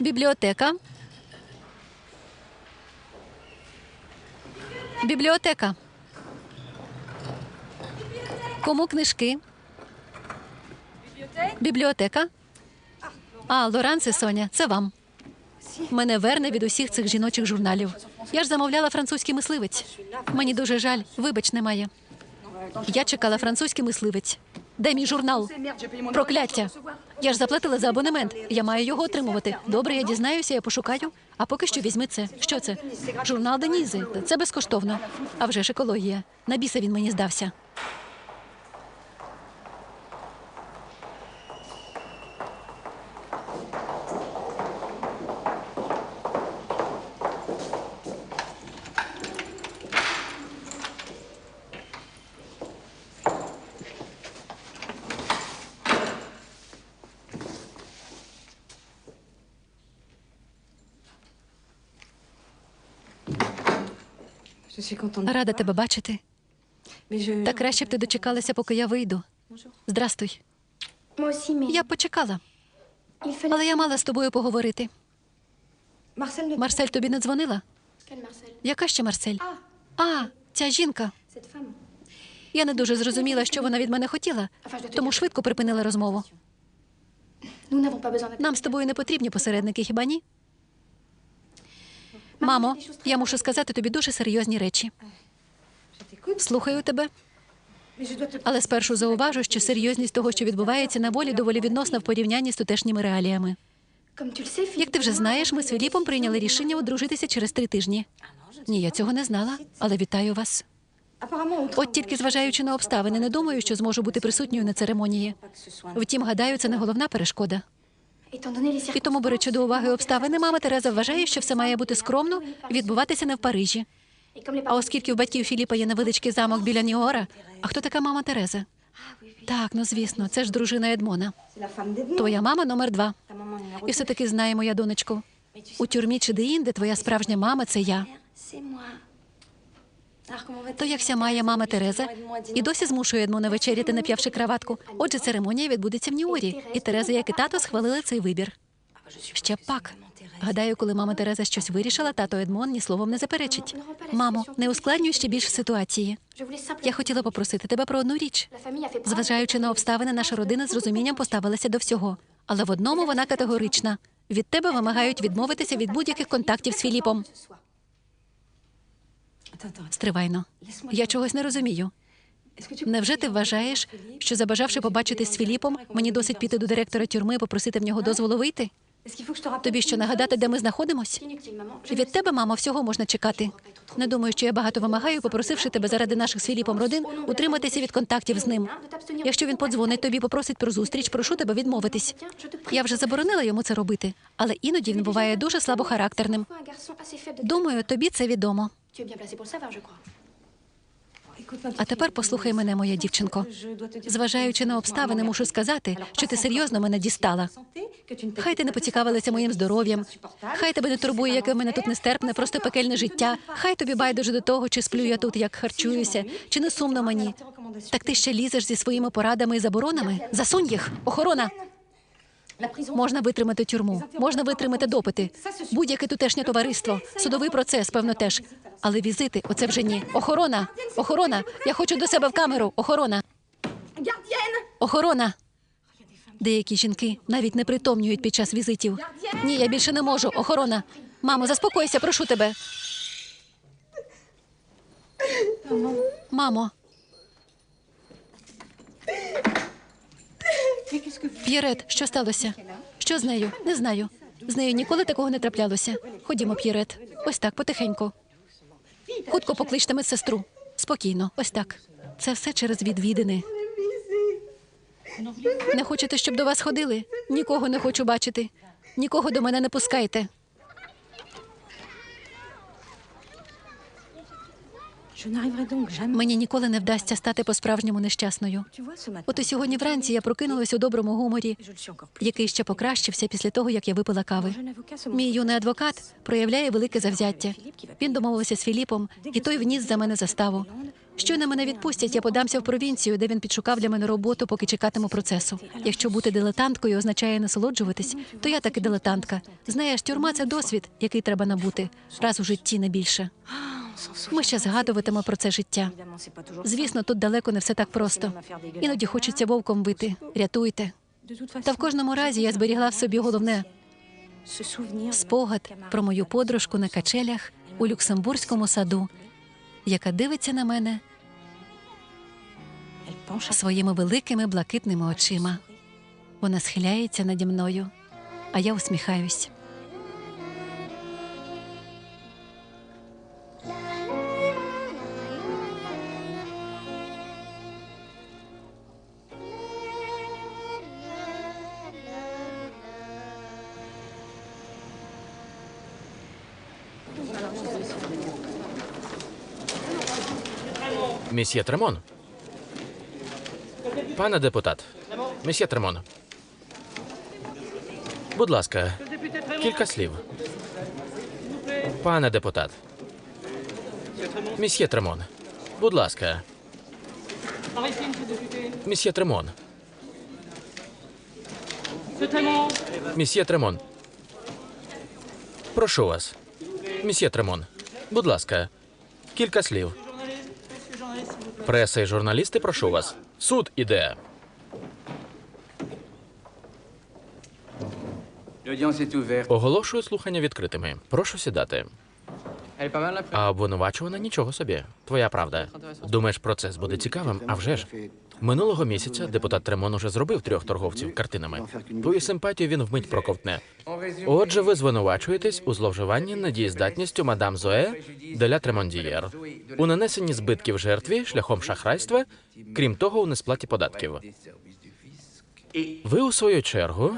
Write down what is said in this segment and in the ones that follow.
Бібліотека. Бібліотека. Кому книжки? Бібліотека. А, Лоранс і Соня, це вам. Мене верне від усіх цих жіночих журналів. Я ж замовляла французький мисливець. Мені дуже жаль, вибач, немає. Я чекала французький мисливець. Де мій журнал? Прокляття. Я ж заплатила за абонемент. Я маю його отримувати. Добре, я дізнаюся, я пошукаю. А поки що візьми це. Що це? Журнал Денізи. Це безкоштовно. А вже ж екологія. На біса він мені здався. Рада тебе бачити. Та краще б ти дочекалася, поки я вийду. Здрастуй. Я б почекала, але я мала з тобою поговорити. Марсель тобі не дзвонила? Яка ще Марсель? Ah, А, ця жінка. Я не дуже зрозуміла, що вона від мене хотіла, тому швидко припинила розмову. Besoin Нам з тобою не потрібні посередники, хіба ні? Мамо, я мушу сказати тобі дуже серйозні речі. Слухаю тебе, але спершу зауважу, що серйозність того, що відбувається на волі, доволі відносна в порівнянні з тутешніми реаліями. Як ти вже знаєш, ми з Філіпом прийняли рішення одружитися через три тижні. Ні, я цього не знала, але вітаю вас. От тільки зважаючи на обставини, не думаю, що зможу бути присутньою на церемонії. Втім, гадаю, це не головна перешкода. І тому, беручи до уваги обставини, мама Тереза вважає, що все має бути скромно і відбуватися не в Парижі. А оскільки у батьків Філіпа є невеличкий замок біля Ніора, а хто така мама Тереза? Так, ну звісно, це ж дружина Едмона. Твоя мама номер два. І все таки знає моя донечко. У тюрмі чи де-інде твоя справжня мама це я. То якся має мама Тереза і досі змушує Едмона вечеряти, нап'явши краватку. Отже, церемонія відбудеться в Ніорі, і Тереза, як і тато, схвалили цей вибір. Ще пак. Гадаю, коли мама Тереза щось вирішила, тато Едмон ні словом не заперечить. Мамо, не ускладнюй ще більше ситуації. Я хотіла попросити тебе про одну річ. Зважаючи на обставини, наша родина з розумінням поставилася до всього. Але в одному вона категорична. Від тебе вимагають відмовитися від будь-яких контактів з Філіпом. Стривайно. Я чогось не розумію. Невже ти вважаєш, що забажавши побачитись з Філіпом, мені досить піти до директора тюрми і попросити в нього дозволу вийти? Тобі що нагадати, де ми знаходимось? Від тебе, мамо, всього можна чекати. Не думаю, що я багато вимагаю, попросивши тебе заради наших з Філіпом родин утриматися від контактів з ним. Якщо він подзвонить тобі, попросить про зустріч, прошу тебе відмовитись. Я вже заборонила йому це робити, але іноді він буває дуже слабохарактерним. Думаю, тобі це відомо. Tu es bien placé pour le savoir, je crois. А тепер послухай мене, моя дівчинко. Зважаючи на обставини, мушу сказати, що ти серйозно мене дістала. Хай ти не поцікавилася моїм здоров'ям. Хай тебе не турбує, яке в мене тут нестерпне, просто пекельне життя. Хай тобі байдуже до того, чи сплю я тут, як харчуюся, чи не сумно мені. Так ти ще лізеш зі своїми порадами і заборонами? Засунь їх, охорона. Можна витримати тюрму, можна витримати допити, будь-яке тутешнє товариство, судовий процес, певно, теж. Але візити оце вже ні. Охорона, охорона. Я хочу до себе в камеру. Охорона. Охорона. Деякі жінки навіть не притомнюють під час візитів. Ні, я більше не можу. Охорона. Мамо, заспокойся, прошу тебе. Мамо, П'єрет, що сталося? Що з нею? Не знаю. З нею ніколи такого не траплялося. Ходімо, П'єрет. Ось так, потихеньку. Хутко покличте медсестру. Спокійно, ось так. Це все через відвідини. Не хочете, щоб до вас ходили? Нікого не хочу бачити. Нікого до мене не пускайте. Мені ніколи не вдасться стати по-справжньому нещасною. От і сьогодні вранці я прокинулась у доброму гуморі, який ще покращився після того, як я випила кави. Мій юний адвокат проявляє велике завзяття. Він домовився з Філіпом, і той вніс за мене заставу. Щойно мене відпустять, я подамся в провінцію, де він підшукав для мене роботу, поки чекатиму процесу. Якщо бути дилетанткою означає насолоджуватись, то я таки дилетантка. Знаєш, тюрма це досвід, який треба набути раз у житті не більше. Ми ще згадуватимо про це життя. Звісно, тут далеко не все так просто. Іноді хочеться вовком вити. Рятуйте. Та в кожному разі я зберігла в собі головне спогад про мою подружку на качелях у Люксембурзькому саду, яка дивиться на мене своїми великими блакитними очима. Вона схиляється наді мною, а я усміхаюсь. Місьє Тремон. Пане депутат. Місьє Тремон. Будь ласка, кілька слів. Пане депутат. Місьє Тремон. Будь ласка. Місьє Тремон. Місьє Тремон. Прошу вас. Місьє Тремон. Будь ласка. Кілька слів. Преса і журналісти, прошу вас. Суд іде. Оголошую слухання відкритими. Прошу сідати. А обвинувачувана нічого собі. Твоя правда. Думаєш, процес буде цікавим? А вже ж. Минулого місяця депутат Тремон уже зробив трьох торговців картинами. Твою симпатію він вмить проковтне. Отже, ви звинувачуєтесь у зловживанні недієздатністю мадам Зоe деля Тремондієр у нанесенні збитків жертві шляхом шахрайства, крім того, у несплаті податків. Ви у свою чергу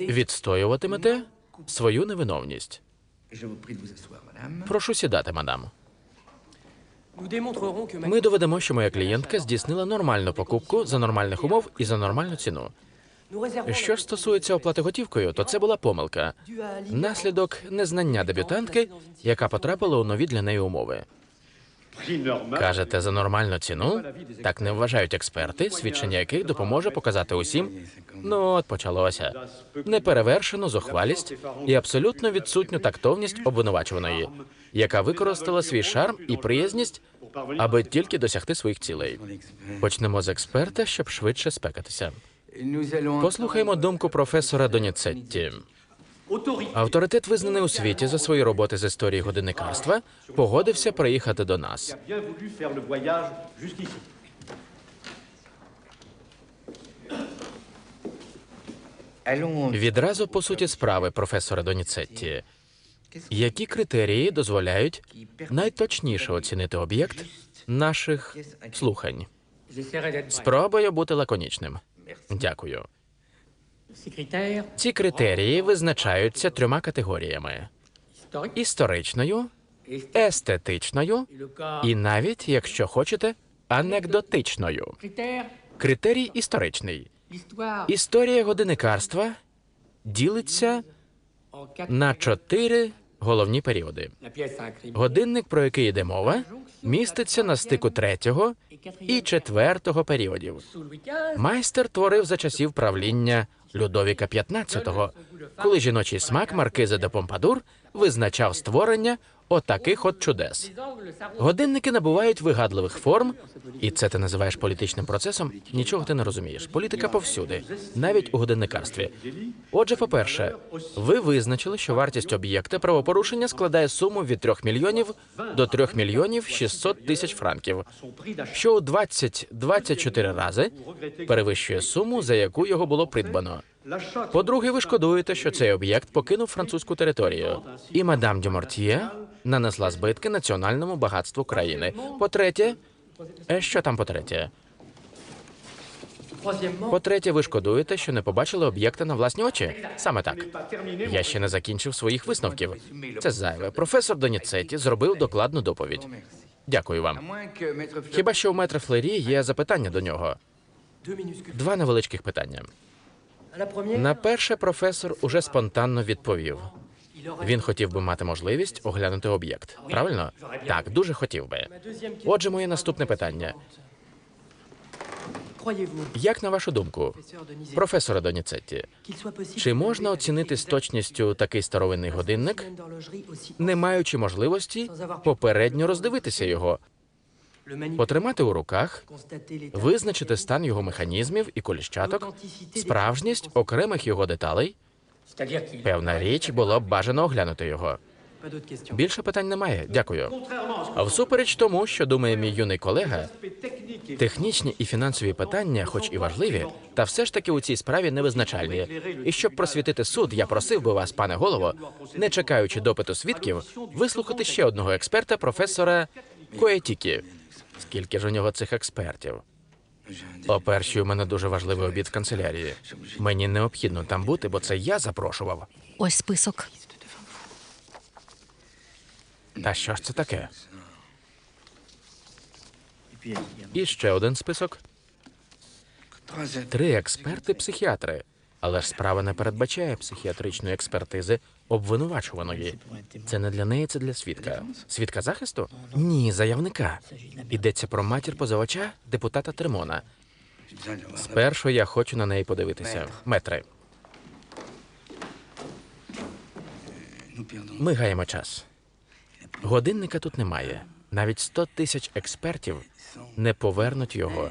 відстоюватимете свою невиновність. Прошу сідати, мадам. Ми доведемо, що моя клієнтка здійснила нормальну покупку за нормальних умов і за нормальну ціну. Що ж стосується оплати готівкою, то це була помилка. Наслідок незнання дебютантки, яка потрапила у нові для неї умови. Кажете, за нормальну ціну? Так не вважають експерти, свідчення яких допоможе показати усім. Ну, от почалося. Неперевершену зухвалість і абсолютно відсутню тактовність обвинувачуваної, яка використала свій шарм і приязність, аби тільки досягти своїх цілей. Почнемо з експерта, щоб швидше спекатися. Послухаймо думку професора Доніцетті. Авторитет, визнаний у світі за свої роботи з історії годинникарства, погодився приїхати до нас. Відразу по суті справи, професора Доніцетті. Які критерії дозволяють найточніше оцінити об'єкт наших слухань? Спробую бути лаконічним. Дякую. Ці критерії визначаються трьома категоріями: історичною, естетичною і навіть, якщо хочете, анекдотичною. Критерій історичний. Історія годинникарства ділиться на чотири головні періоди. Годинник, про який йде мова, міститься на стику третього і четвертого періодів. Майстер творив за часів правління Людовіка XV, коли жіночий смак маркизи де Помпадур визначав створення отаких от чудес. Годинники набувають вигадливих форм, і це ти називаєш політичним процесом. Нічого ти не розумієш. Політика повсюди, навіть у годинникарстві. Отже, по-перше, ви визначили, що вартість об'єкта правопорушення складає суму від 3 мільйонів до 3 мільйонів 600 тисяч франків, що у 20-24 рази перевищує суму, за яку його було придбано. По-друге, ви шкодуєте, що цей об'єкт покинув французьку територію, і мадам Дюмортьє нанесла збитки національному багатству країни. По-третє, е, що там по-третє? По-третє, ви шкодуєте, що не побачили об'єкта на власні очі. Саме так. Я ще не закінчив своїх висновків. Це зайве. Професор Доніцеті зробив докладну доповідь. Дякую вам. Хіба що у метра Флері є запитання до нього? Два невеличких питання. На перше професор уже спонтанно відповів. Він хотів би мати можливість оглянути об'єкт. Правильно? Так, дуже хотів би. Отже, моє наступне питання. Як на вашу думку, професоре Доніцетті, чи можна оцінити з точністю такий старовинний годинник, не маючи можливості попередньо роздивитися його, потримати у руках, визначити стан його механізмів і коліщаток, справжність окремих його деталей? Певна річ було б бажано оглянути його. Більше питань немає. Дякую. А всупереч тому, що думає мій юний колега, технічні і фінансові питання, хоч і важливі, та все ж таки у цій справі невизначальні. І щоб просвітити суд, я просив би вас, пане голово, не чекаючи допиту свідків, вислухати ще одного експерта, професора Коетікі. Скільки ж у нього цих експертів? О першій у мене дуже важливий обід в канцелярії. Мені необхідно там бути, бо це я запрошував. Ось список. Та що ж це таке? І ще один список. Три експерти-психіатри. Але ж справа не передбачає психіатричної експертизи обвинувачуваної. Це не для неї, це для свідка. Свідка захисту? Ні, заявника. Йдеться про матір позивача, депутата Тримона. Спершу я хочу на неї подивитися. Метри, ми гаємо час. Годинника тут немає. Навіть 100 тисяч експертів не повернуть його.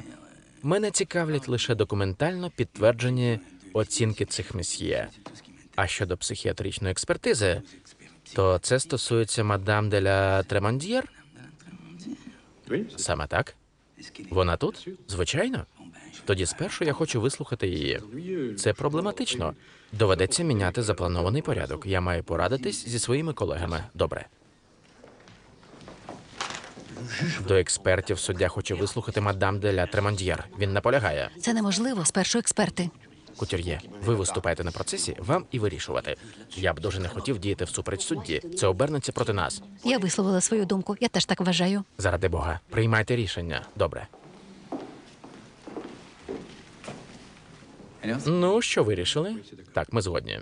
Мене цікавлять лише документально підтверджені оцінки цих месьє. А щодо психіатричної експертизи, то це стосується мадам де ля Тремандієр? Саме так? Вона тут? Звичайно. Тоді спершу я хочу вислухати її. Це проблематично. Доведеться міняти запланований порядок. Я маю порадитись зі своїми колегами. Добре. До експертів суддя хоче вислухати мадам де ля Тремандієр. Він наполягає. Це неможливо. Спершу експерти. Кутюр'є, ви виступаєте на процесі, вам і вирішувати. Я б дуже не хотів діяти всупереч судді. Це обернеться проти нас. Я висловила свою думку. Я теж так вважаю. Заради Бога, приймайте рішення. Добре. Ну, що вирішили? Так, ми згодні.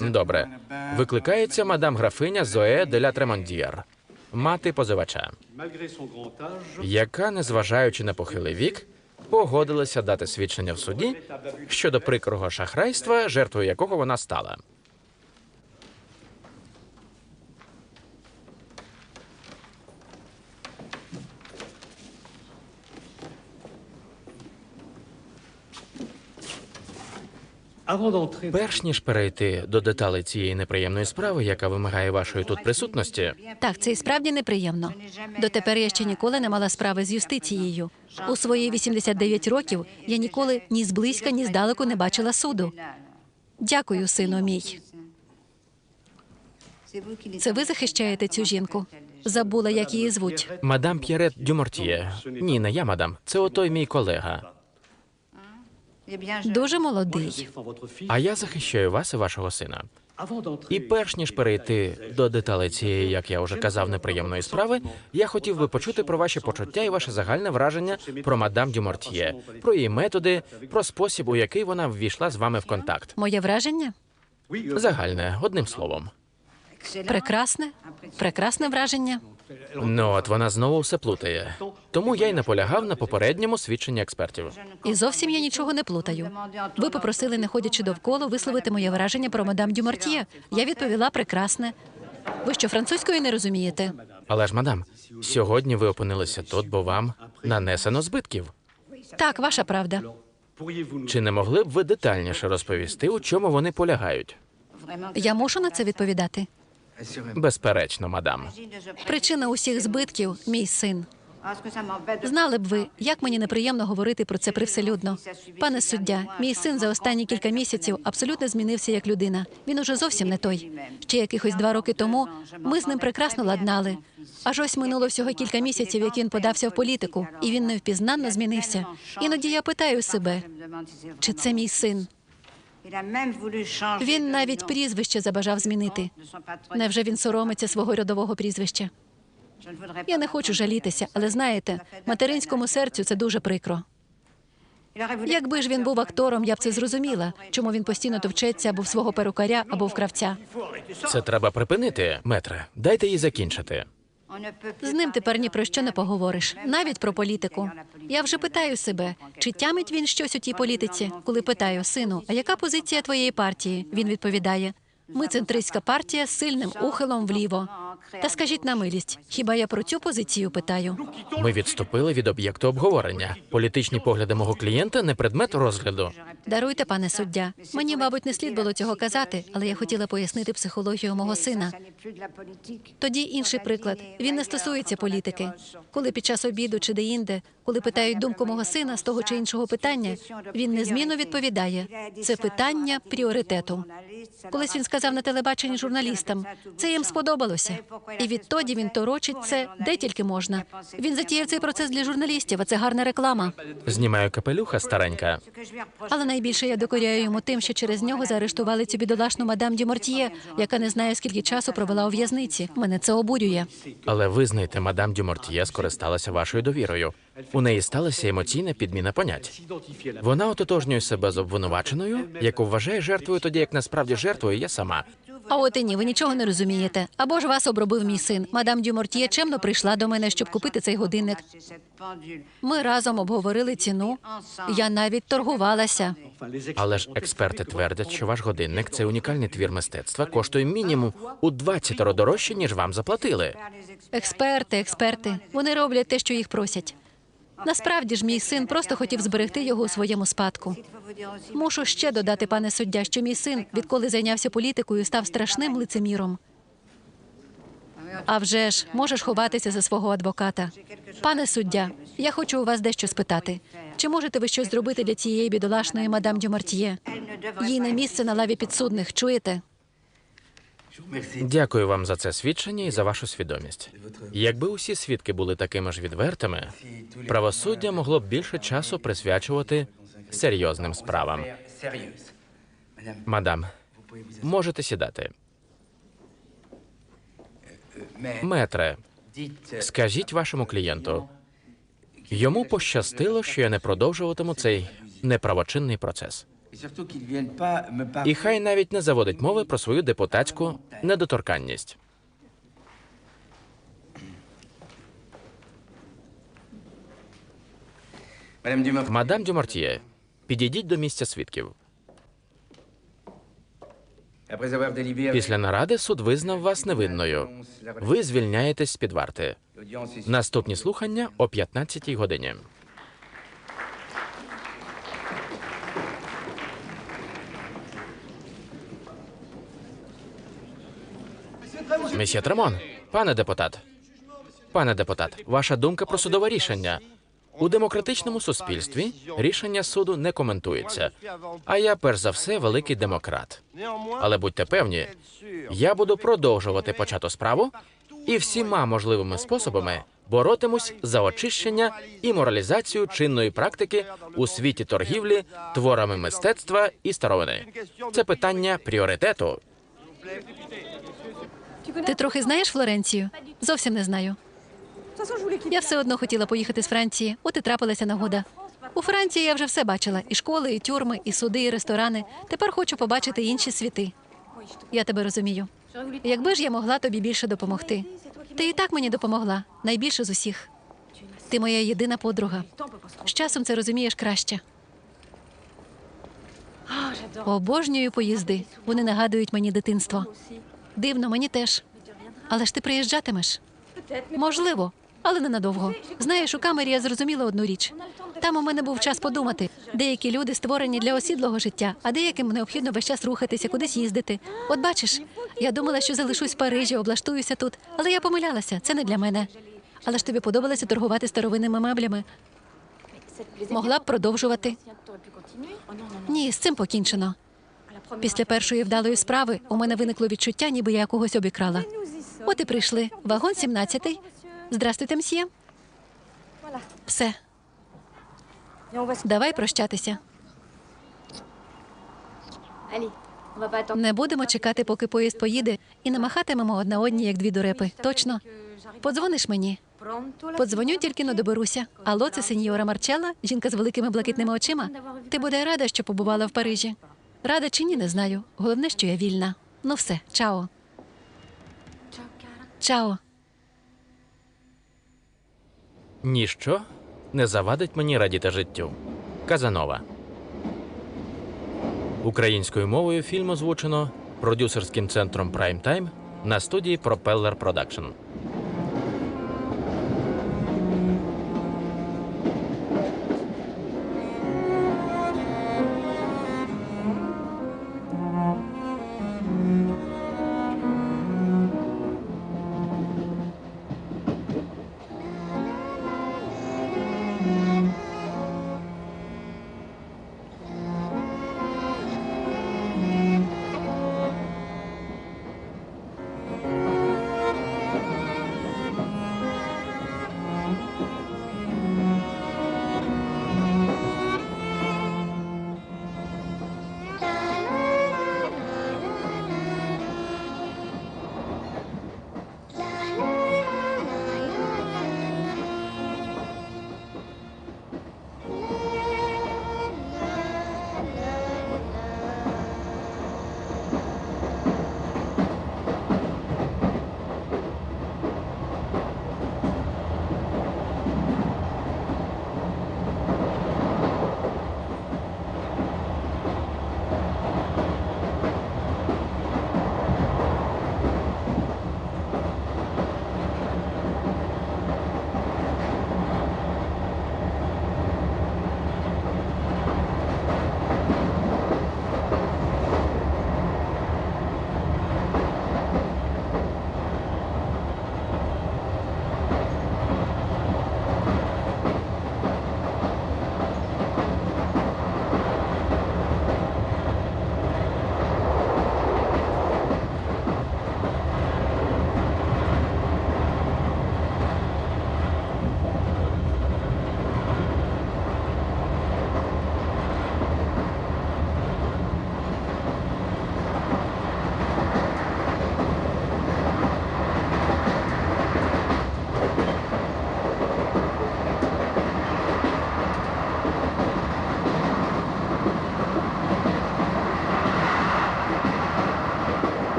Добре. Викликається мадам графиня Зоe де ля Тремондієр, мати позивача, яка, незважаючи на похилий вік, погодилася дати свідчення в суді щодо прикрого шахрайства, жертвою якого вона стала. Перш ніж перейти до деталей цієї неприємної справи, яка вимагає вашої тут присутності, Так, це і справді неприємно. Дотепер я ще ніколи не мала справи з юстицією. У свої 89 років я ніколи ні зблизька, ні здалеку не бачила суду. Дякую, сину мій. Це ви захищаєте цю жінку? Забула, як її звуть. мадам П'єрет Дюмортіє. Ні, не я, мадам. Це отой мій колега. Дуже молодий. А я захищаю вас і вашого сина. І перш ніж перейти до деталей цієї, як я вже казав, неприємної справи, я хотів би почути про ваші почуття і ваше загальне враження про мадам Дюмортьє, про її методи, про спосіб, у який вона ввійшла з вами в контакт. Моє враження euh, Загальне, одним словом. прекрасне, прекрасне враження. Ну от вона знову все плутає. Тому я й наполягав на попередньому свідченні експертів. І зовсім я нічого не плутаю. Ви попросили, не ходячи довкола, висловити моє враження про мадам Дюмартіє. Я відповіла прекрасне. Ви що, французької не розумієте? Але ж, мадам, сьогодні ви опинилися тут, бо вам нанесено збитків. Так, ваша правда. Чи не могли б ви детальніше розповісти, у чому вони полягають? Я мушу на це відповідати. Безперечно, мадам. Причина усіх збитків мій син. Знали б ви, як мені неприємно говорити про це привселюдно. Пане суддя, мій син за останні кілька місяців абсолютно змінився як людина. Він уже зовсім не той. Ще якихось два роки тому ми з ним прекрасно ладнали. Аж ось минуло всього кілька місяців, як він подався в політику, і він невпізнанно змінився. Іноді я питаю себе, чи це мій син? Він навіть прізвище забажав змінити. Невже він соромиться свого родового прізвища? Я не хочу жалітися, але знаєте, материнському серцю це дуже прикро. Якби ж він був актором, я б це зрозуміла, чому він постійно товчеться або в свого перукаря, або в кравця. Це треба припинити, метре. Дайте їй закінчити. З ним тепер ні про що не поговориш, навіть про політику. Я вже питаю себе, чи тямить він щось у тій політиці, коли питаю сину, а яка позиція твоєї партії? Він відповідає: ми центристська партія з сильним ухилом вліво. Та скажіть на милість, хіба я про цю позицію питаю? Ми відступили від об'єкту обговорення. Політичні погляди мого клієнта не предмет розгляду. Даруйте, пане суддя. Мені, мабуть, не слід було цього казати, але я хотіла пояснити психологію мого сина. Тоді інший приклад. Він не стосується політики. Коли під час обіду чи де-інде, коли питають думку мого сина з того чи іншого питання, він незмінно відповідає. Це питання пріоритету. Колись він сказав на телебаченні журналістам, це їм сподобалося. І відтоді він торочить це де тільки можна. Він затіяв цей процес для журналістів, а це гарна реклама. Знімаю капелюха старенька. Але найбільше я докоряю йому тим, що через нього заарештували цю бідолашну мадам Дюмортьє, яка не знає, скільки часу провела у в'язниці. Мене це обурює. Але визнайте, мадам Дюмортьє скористалася вашою довірою. У неї сталася емоційна підміна понять. Вона ототожнює себе з обвинуваченою, яку вважає жертвою, тоді як насправді жертвою є сама. А от і ні, ви нічого не розумієте. Або ж вас обробив мій син. Мадам Дюмортьє чемно прийшла до мене, щоб купити цей годинник. Ми разом обговорили ціну. Я навіть торгувалася. Але ж експерти твердять, що ваш годинник це унікальний твір мистецтва, коштує мінімум у 20 дорожче, ніж вам заплатили. Експерти, експерти, вони роблять те, що їх просять. Насправді ж, мій син просто хотів зберегти його у своєму спадку. Мушу ще додати, пане суддя, що мій син, відколи зайнявся політикою, став страшним лицеміром. А вже ж можеш ховатися за свого адвоката. Пане суддя, я хочу у вас дещо спитати. Чи можете ви щось зробити для цієї бідолашної мадам Дюмартьє? Їй не місце на лаві підсудних, чуєте? Дякую вам за це свідчення і за вашу свідомість. Якби усі свідки були такими ж відвертими, правосуддя могло б більше часу присвячувати серйозним справам. Мадам, можете сідати. Метре, скажіть вашому клієнту. Йому пощастило, що я не продовжуватиму цей неправочинний процес. І хай навіть не заводить мови про свою депутатську недоторканність. Мадам Дюмартьє, підійдіть до місця свідків. Після наради суд визнав вас невинною. Ви звільняєтесь з під варти. Наступні слухання о 15-й годині. Месьє Тремон, пане депутат. Пане депутат, ваша думка про судове рішення. У демократичному суспільстві рішення суду не коментується. А я, перш за все, великий демократ. Але будьте певні, я буду продовжувати почату справу і всіма можливими способами боротимусь за очищення і моралізацію чинної практики у світі торгівлі творами мистецтва і старовини. Це питання пріоритету. Ти трохи знаєш Флоренцію? Зовсім не знаю. Я все одно хотіла поїхати з Франції, от і трапилася нагода. У Франції я вже все бачила: і школи, і тюрми, і суди, і ресторани. Тепер хочу побачити інші світи. Я тебе розумію. Якби ж я могла тобі більше допомогти. Ти і так мені допомогла найбільше з усіх. Ти моя єдина подруга. З часом це розумієш краще. Обожнюю поїзди. Вони нагадують мені дитинство. Дивно, мені теж. Але ж ти приїжджатимеш? Можливо, але ненадовго. Знаєш, у камері я зрозуміла одну річ. Там у мене був час подумати. Деякі люди створені для осідлого життя, а деяким необхідно весь час рухатися, кудись їздити. От бачиш, я думала, що залишусь в Парижі, облаштуюся тут, але я помилялася. Це не для мене. Але ж тобі подобалося торгувати старовинними меблями. Могла б продовжувати. Ні, з цим покінчено. Після першої вдалої справи у мене виникло відчуття, ніби я когось обікрала. От і прийшли. Вагон 17-й. Здрастуйте, мсьє. Все, давай прощатися. Не будемо чекати, поки поїзд поїде, і не махатимемо одна одній, як дві дурепи. Точно? Подзвониш мені? Подзвоню, тільки не доберуся. Алло, це сеньора Марчелла, жінка з великими блакитними очима. Ти буде рада, що побувала в Парижі. Рада чи ні, не знаю. Головне, що я вільна. Ну все, чао. Чао. Ніщо не завадить мені радіти життю. Казанова. Українською мовою фільм озвучено продюсерським центром Prime Time на студії Propeller Production.